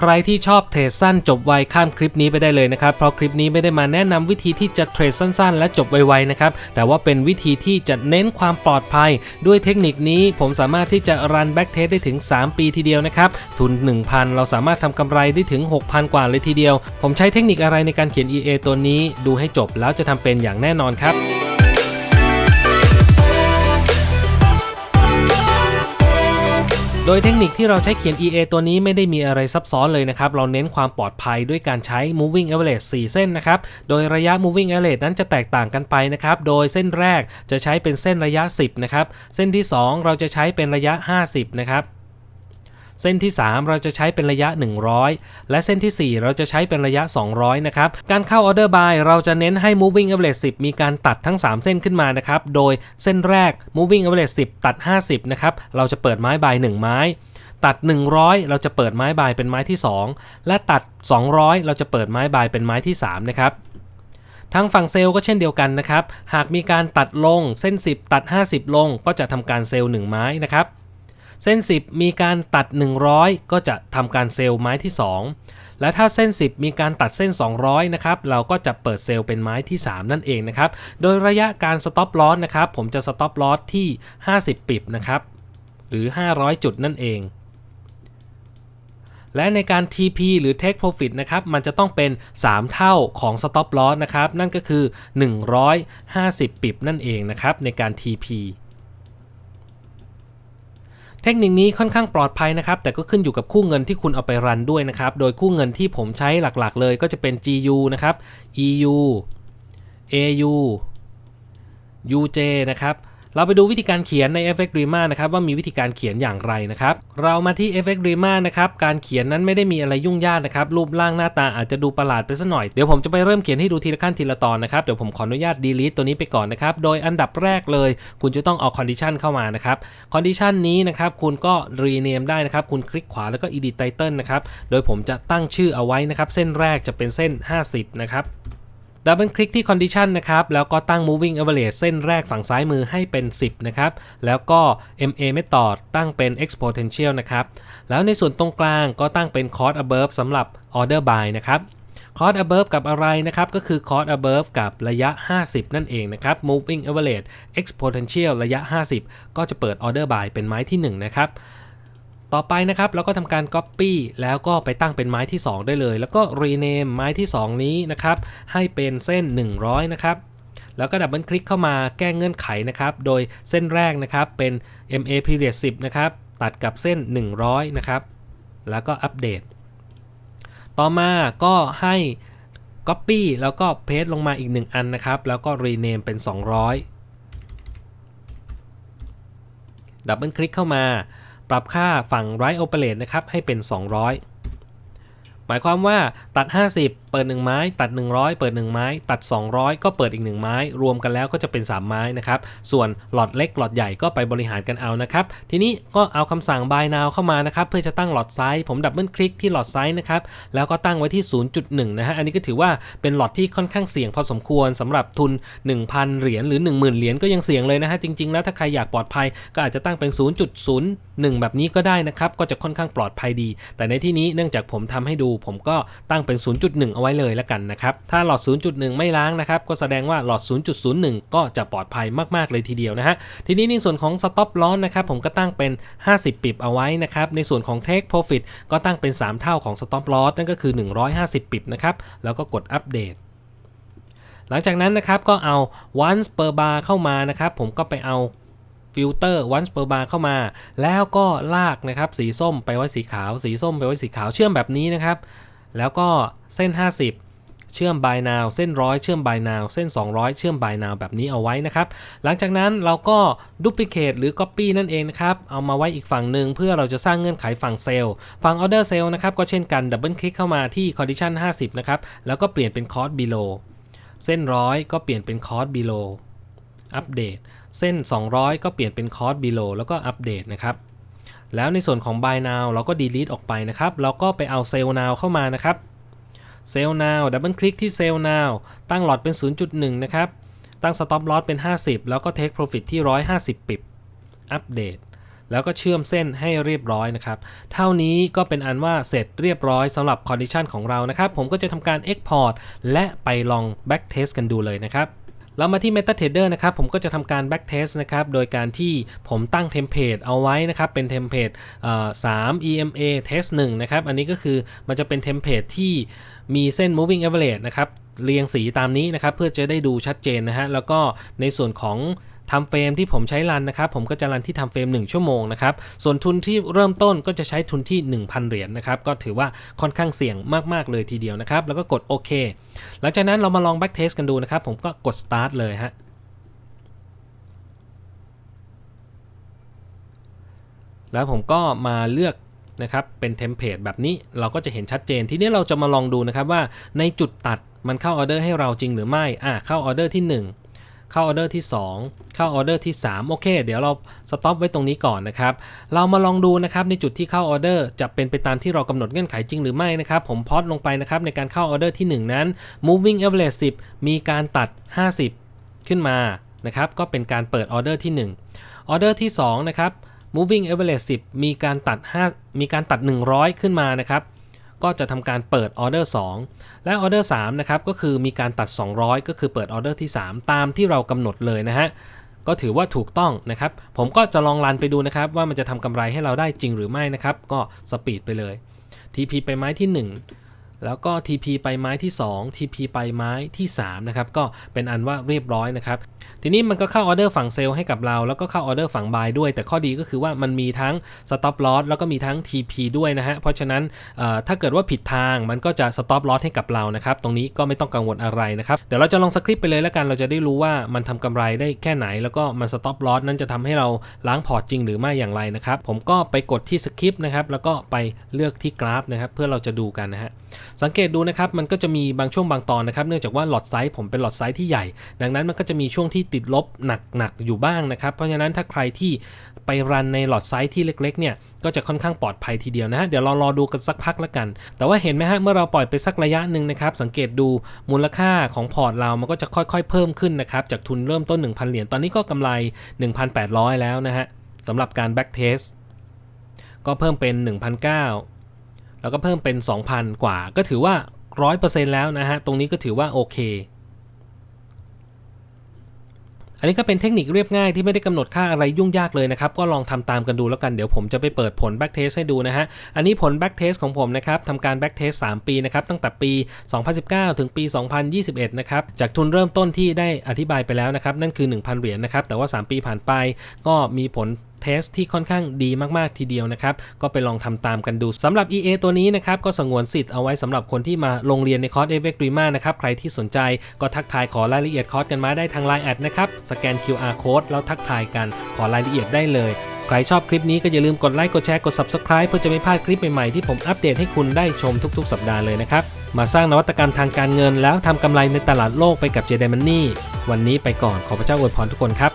ใครที่ชอบเทรดสั้นจบไวข้ามคลิปนี้ไปได้เลยนะครับ เพราะคลิปนี้ไม่ได้มาแนะนำวิธีที่จะเทรดสั้นๆ และจบไวๆนะครับ แต่ว่าเป็นวิธีที่จะเน้นความปลอดภัย ด้วยเทคนิคนี้ผมสามารถที่จะรันแบ็กเทสได้ถึง 3 ปีทีเดียวนะครับ ทุน 1,000 เราสามารถทำกำไรได้ถึง 6,000 กว่าเลยทีเดียว ผมใช้เทคนิคอะไรในการเขียน EA ตัวนี้ ดูให้จบแล้วจะทำเป็นอย่างแน่นอนครับ โดยเทคนิคที่เราใช้เขียน EA ตัวนี้ไม่ได้มีอะไรซับซ้อนเลยนะครับ เราเน้นความปลอดภัยด้วยการใช้ moving average 4 เส้นนะครับ โดยระยะ moving average นั้นจะแตกต่างกันไปนะครับ โดยเส้นแรกจะใช้เป็นเส้นระยะ 10 นะครับ เส้นที่ 2 เราจะใช้เป็นระยะ 50 นะครับ เส้นที่ 3 เราจะใช้เป็นระยะ 100 และเส้นทีสี่ 4 เราจะใช้เป็นระยะ 200 นะครับ การเข้า order buy เราจะเน้นให้ moving average 10 มีการตัดทั้ง 3 เส้นขึ้นมานะครับ โดยเส้นแรก moving average 10 ตัด 50 นะครับ เราจะเปิดไม้บาย 1 ไม้ตัด 100 เราจะเปิดไม้บายเป็นไม้ที่ 2 และตัด 200 เราจะเปิดไม้บายเป็นไม้ที่ 3 นะครับทางฝั่งเซลล์ก็เช่นเดียวกันนะครับ หากมีการตัดลงเส้น 10 ตัด 50 ลง ก็จะทำการเซลล์1ไม้นะครับ เส้น 10 มีการตัด 100 ก็จะทำการเซลล์ไม้ที่ 2 และถ้าเส้น 10 มีการตัดเส้น 200 นะครับ เราก็จะเปิดเซลล์เป็นไม้ที่ 3 นั่นเองนะครับ โดยระยะการสต็อปลอสนะครับ ผมจะสต็อปลอสที่ 50 ปิบนะครับ หรือ 500 จุดนั่นเองและในการ TP หรือ Take Profit นะครับ มันจะต้องเป็น 3 เท่าของ Stop Loss นะครับ นั่นก็คือ 150 ปิบนั่นเองนะครับ ในการ TP เทคนิคนี้ค่อนข้างปลอดภัยนะครับ แต่ก็ขึ้นอยู่กับคู่เงินที่คุณเอาไปรันด้วยนะครับ โดยคู่เงินที่ผมใช้หลักๆ เลยก็จะเป็น GU นะครับ EU AU UJ นะครับ เราไปดูวิธีการเขียนใน FX Dreamer นะครับว่ามีวิธีการเขียนอย่างไรนะครับ เรามาที่ FX Dreamer นะครับการเขียนนั้นไม่ได้มีอะไรยุ่งยากนะครับรูปร่างหน้าตาอาจจะดูประหลาดไปสักหน่อย เดี๋ยวผมจะไปเริ่มเขียนให้ดูทีละขั้นทีละตอนนะครับเดี๋ยวผมขออนุญาต delete ตัวนี้ไปก่อนนะครับโดยอันดับแรกเลย คุณจะต้องเอา condition เข้ามานะครับ condition นี้นะครับคุณก็ rename ได้นะครับคุณคลิกขวาแล้วก็ edit title นะครับโดยผมจะตั้งชื่อเอาไว้นะครับเส้นแรกจะเป็นเส้น 50นะครับ ดับเบิลคลิกที่ Condition นะครับ แล้วก็ตั้ง Moving Average เส้นแรกฝั่งซ้ายมือให้เป็น 10 นะครับ แล้วก็ MA Method ตั้งเป็น Exponential นะครับ แล้วในส่วนตรงกลางก็ตั้งเป็น Cost Above สำหรับ Order Buy นะครับ Cost Above กับอะไรนะครับ ก็คือ Cost Above กับระยะ 50 นั่นเองนะครับ Moving Average Exponential ระยะ 50 ก็จะเปิด Order Buy เป็นไม้ที่ 1 นะครับ ต่อไปนะครับเราก็ทำการ Copy แล้วก็ไปตั้งเป็นไม้ที่ 2 ได้เลย แล้วก็ Rename ไม้ที่ 2 นี้นะครับให้เป็นเส้น 100 นะครับแล้วก็ดับเบิลคลิกเข้ามาแก้เงื่อนไขนะครับ โดยเส้นแรกนะครับเป็น MA period 10 นะครับ ตัดกับเส้น 100 นะครับ แล้วก็อัปเดต ต่อมาก็ให้ Copy แล้วก็ Paste ลงมาอีก 1 อันนะครับ แล้วก็ Rename เป็น 200 ดับเบิลคลิกเข้ามา ปรับค่าฝั่ง right operate นะครับให้เป็น 200 หมายความว่าตัด 50เปิด 1 ไม้ ตัด 100 เปิด 1 ไม้ ตัด 200 ก็เปิดอีก 1 ไม้ รวมกันแล้วก็จะเป็น 3 ไม้นะครับส่วนหลอดเล็กหลอดใหญ่ก็ไปบริหารกันเอานะครับทีนี้ก็เอาคำสั่ง buy now เข้ามานะครับเพื่อจะตั้งหลอดไซส์ผมดับเบิลคลิกที่หลอดไซส์นะครับแล้วก็ตั้งไว้ที่ 0.1 นะฮะอันนี้ก็ถือว่าเป็นหลอดที่ค่อนข้างเสี่ยงพอสมควรสำหรับทุน 1,000 เหรียญหรือ 10,000 เหรียญก็ยังเสี่ยงเลยนะฮะจริงๆแล้วถ้าใครอยากปลอดภัยก็อาจจะตั้งเป็น 0.01 แบบนี้ก็ได้นะครับก็จะค่อนข้างปลอดภัยดี แต่ในที่นี้เนื่องจากผมทำให้ดูผมก็ตั้งเป็น 0.1เอาไว้เลยแล้วกันนะครับ ถ้าหลอด 0.1 ไม่ล้างนะครับ ก็แสดงว่าหลอด 0.01 ก็จะปลอดภัยมาก ๆ เลยทีเดียวนะฮะ ทีนี้ในส่วนของ stop loss นะครับ ผมก็ตั้งเป็น 50 ปิบเอาไว้นะครับ ในส่วนของ take profit ก็ตั้งเป็น 3 เท่าของ stop loss นั่นก็คือ 150 ปิบนะครับ แล้วก็กดอัปเดตหลังจากนั้นนะครับก็เอา once per bar เข้ามานะครับ ผมก็ไปเอาฟิลเตอร์ once per bar เข้ามา แล้วก็ลากนะครับสีส้มไปไว้สีขาว สีส้มไปไว้สีขาวเชื่อมแบบนี้นะครับ แล้วก็เส้น 50เชื่อม buy now เส้นร้อยเชื่อม buy now เส้น 200 เชื่อม buy now แบบนี้เอาไว้นะครับ หลังจากนั้นเราก็ duplicate หรือ copy นั่นเองนะครับ เอามาไว้อีกฝั่งหนึ่งเพื่อเราจะสร้างเงื่อนไขฝั่งเซลล์ ฝั่ง order sale นะครับ ก็เช่นกัน double click เข้ามาที่ condition 50 นะครับ แล้วก็เปลี่ยนเป็น cost below เส้นร้อยก็เปลี่ยนเป็น cost below อัปเดต เส้น 200 ก็เปลี่ยนเป็น cost below แล้วก็อัปเดตนะครับ แล้วในส่วนของ buy now เราก็ delete ออกไปนะครับ เราก็ไปเอา sell now เข้ามานะครับ sell now ดับเบิลคลิกที่ sell now ตั้งหลอดเป็น 0.1 นะครับ ตั้ง stop loss เป็น 50 แล้วก็ take profit ที่ 150 ปิบอัปเดตแล้วก็เชื่อมเส้นให้เรียบร้อยนะครับ เท่านี้ก็เป็นอันว่าเสร็จเรียบร้อยสำหรับ condition ของเรานะครับ ผมก็จะทำการ export และไปลอง back test กันดูเลยนะครับ เรามาที่ MetaTrader นะครับ ผมก็จะทำการ back test นะครับ โดยการที่ผมตั้งเทมเพลตเอาไว้นะครับ เป็นเทมเพลต3 EMA test 1นะครับ อันนี้ก็คือมันจะเป็นเทมเพลตที่มีเส้น moving average นะครับ เรียงสีตามนี้นะครับ เพื่อจะได้ดูชัดเจนนะฮะ แล้วก็ในส่วนของ ทำเฟรมที่ผมใช้รันนะครับ ผมก็จะรันที่ทำเฟรม 1 ชั่วโมงนะครับ ส่วนทุนที่เริ่มต้นก็จะใช้ทุนที่ 1,000 เหรียญนะครับ ก็ถือว่าค่อนข้างเสี่ยงมาก ๆ เลยทีเดียวนะครับ แล้วก็กดโอเค หลังจากนั้นเรามาลอง back test กันดูนะครับ ผมก็กด start เลยฮะแล้วผมก็มาเลือกนะครับเป็นเทมเพลตแบบนี้เราก็จะเห็นชัดเจน ทีนี้เราจะมาลองดูนะครับว่าในจุดตัดมันเข้าออเดอร์ให้เราจริงหรือไม่อะเข้าออเดอร์ที่ 1 เข้าออเดอร์ที่ 2 เข้าออเดอร์ที่ 3 โอเค เดี๋ยวเราสต็อปไว้ตรงนี้ก่อนนะครับ เรามาลองดูนะครับในจุดที่เข้าออเดอร์จะเป็นไปตามที่เรากำหนดเงื่อนไขจริงหรือไม่นะครับ ผมพอดลงไปนะครับในการเข้าออเดอร์ที่ 1 นั้น moving average 10 มีการตัด 50 ขึ้นมานะครับก็เป็นการเปิดออเดอร์ที่ 1 ออเดอร์ที่2นะครับ moving average 10 มีการตัด 5 มีการตัด 100 ขึ้นมานะครับ ก็จะทำการเปิดออเดอร์2และออเดอร์3นะครับก็คือมีการตัด 200 ก็คือเปิดออเดอร์ที่ 3 ตามที่เรากำหนดเลยนะฮะก็ถือว่าถูกต้องนะครับ ผมก็จะลองรันไปดูนะครับว่ามันจะทำกำไรให้เราได้จริงหรือไม่นะครับ ก็สปีดไปเลย TP ไปไม้ที่ 1 แล้วก็ TP ไปไม้ที่ 2 TP ไปไม้ที่3นะครับก็เป็นอันว่าเรียบร้อยนะครับทีนี้มันก็เข้าออเดอร์ฝั่งเซลล์ให้กับเรา แล้วก็เข้าออเดอร์ฝั่งบายด้วย แต่ข้อดีก็คือว่ามันมีทั้ง stop loss แล้วก็มีทั้ง TP ด้วยนะฮะ เพราะฉะนั้นถ้าเกิดว่าผิดทางมันก็จะ stop loss ให้กับเรานะครับ ตรงนี้ก็ไม่ต้องกังวลอะไรนะครับ เดี๋ยวเราจะลองสคริปต์ไปเลยแล้วกัน เราจะได้รู้ว่ามันทำกำไรได้แค่ไหน แล้วก็มัน stop loss นั้นจะทำให้เราล้างพอร์ตจริงหรือไม่อย่างไรนะครับ ผมก็ไปกดที่สคริปต์นะครับ แล้วก็ไปเลือกที่กราฟนะครับ เพื่อเราจะดูกันนะฮะ สังเกตดูนะครับ มันก็จะมีบางช่วงบางตอนนะครับ เนื่องจากว่าหลอดไซส์ผมเป็นหลอดไซส์ที่ใหญ่ ดังนั้นมันก็จะมีช่วงทติดลบหนักๆอยู่บ้างนะครับ เพราะฉะนั้นถ้าใครที่ไปรันในหลอดไซส์ที่เล็กๆเนี่ยก็จะค่อนข้างปลอดภัยทีเดียวนะฮะเดี๋ยวเรารอดูกันสักพักแล้วกัน แต่ว่าเห็นไหมฮะเมื่อเราปล่อยไปสักระยะหนึ่งนะครับ สังเกตดูมูลค่าของพอร์ตเรามันก็จะค่อยๆ เพิ่มขึ้นนะครับ จากทุนเริ่มต้น 1,000 เหรียญตอนนี้ก็กำไร 1,800 แล้วนะฮะสำหรับการ back test ก็เพิ่มเป็น 1,900 แล้วก็เพิ่มเป็น 2,000 กว่า ก็ถือว่า 100%แล้วนะฮะตรงนี้ก็ถือว่าโอเค อันนี้ก็เป็นเทคนิคเรียบง่ายที่ไม่ได้กำหนดค่าอะไรยุ่งยากเลยนะครับ ก็ลองทำตามกันดูแล้วกันเดี๋ยวผมจะไปเปิดผล back test ให้ดูนะฮะ อันนี้ผล back test ของผมนะครับทำการ back test 3 ปีนะครับ ตั้งแต่ปี 2019 ถึงปี 2021 นะครับ จากทุนเริ่มต้นที่ได้อธิบายไปแล้วนะครับ นั่นคือ 1,000 เหรียญนะครับ แต่ว่า 3 ปีผ่านไปก็มีผลเทสที่ค่อนข้างดีมากๆทีเดียวนะครับ ก็ไปลองทำตามกันดูสำหรับ EA ตัวนี้นะครับก็สงวนสิทธิ์เอาไว้สำหรับคนที่มาลงเรียนในคอร์ส e v e c r i m a นะครับใครที่สนใจก็ทักทายขอรายละเอียดคอร์สกันมาได้ทาง Line แอดนะครับสแกน QR code แล้วทักทายกันขอรายละเอียดได้เลยใครชอบคลิปนี้ก็อย่าลืมกดไลค์ กดแชร์ กด Subscribe เพื่อจะไม่พลาดคลิปใหม่ ๆ ที่ผมอัปเดตให้คุณได้ชมทุก ๆ สัปดาห์เลยนะครับ มาสร้างนวัตกรรมทางการเงิน แล้วทำกำไรในตลาดโลกไปกับ j d m o n e y วันนี้ไปก่อนขอพระเจ้าอวยพรทุกคนครับ